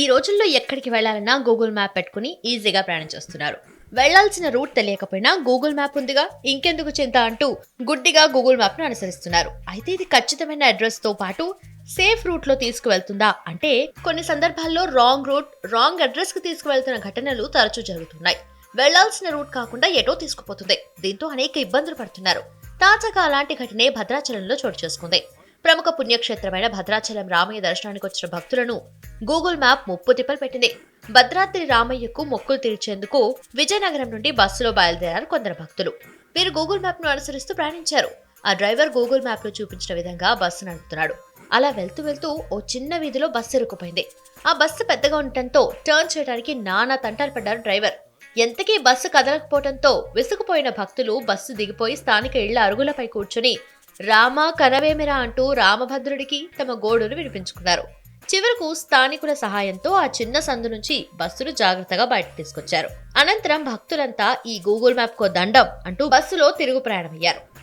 ఈ రోజుల్లో ఎక్కడికి వెళ్ళాలన్నా గూగుల్ మ్యాప్ పెట్టుకుని ఈజీగా ప్రయాణం చేస్తున్నారు. వెళ్ళాల్సిన రూట్ తెలియకపోయినా గూగుల్ మ్యాప్ ఉందిగా ఇంకెందుకు చింత అంటూ గుడ్డిగా గూగుల్ మ్యాప్ను అనుసరిస్తున్నారు. అయితే ఇది ఖచ్చితమైన అడ్రస్తో పాటు సేఫ్ రూట్లో తీసుకువెళ్తుందా అంటే కొన్ని సందర్భాల్లో రాంగ్ రూట్ రాంగ్ అడ్రస్కి తీసుకువెళ్తున్న ఘటనలు తరచూ జరుగుతున్నాయి. వెళ్ళాల్సిన రూట్ కాకుండా ఎటో తీసుకుపోతుంది. దీంతో అనేక ఇబ్బందులు పడుతున్నారు. తాజాగా అలాంటి ఘటనే భద్రాచలంలో చోటు చేసుకుంది. ప్రముఖ పుణ్యక్షేత్రమైన భద్రాచలం రామయ్య దర్శనానికి వచ్చిన భక్తులను గూగుల్ మ్యాప్ ముప్పు తిప్పలు పెట్టింది భద్రాద్రి రామయ్యకు మొక్కులు తీర్చేందుకు విజయనగరం నుండి బస్సులో బయలుదేరారు కొందరు భక్తులు. వీరు గూగుల్ మ్యాప్ను అనుసరిస్తూ ప్రయాణించారు. ఆ డ్రైవర్ గూగుల్ మ్యాప్లో చూపించిన విధంగా బస్సు నడుపుతున్నాడు. అలా వెళ్తూ వెళ్తూ ఓ చిన్న వీధిలో బస్సు ఇరుక్కుపోయింది. ఆ బస్సు పెద్దగా ఉండటంతో టర్న్ చేయడానికి నానా తంటాలు పడ్డారు డ్రైవర్. ఎంతకీ బస్సు కదలకపోవడంతో విసుగుపోయిన భక్తులు బస్సు దిగిపోయి స్థానిక ఇళ్ళ అరుగులపై కూర్చుని రామ కనవేమిరా అంటూ రామభద్రుడికి తమ గోడును వినిపించుకున్నారు చివరకు స్థానికుల సహాయంతో ఆ చిన్న సందు నుంచి బస్సును జాగ్రత్తగా బయటకు తీసుకొచ్చారు. అనంతరం భక్తులంతా ఈ గూగుల్ మ్యాప్ కో దండం అంటూ బస్సులో తిరుగు ప్రయాణమయ్యారు.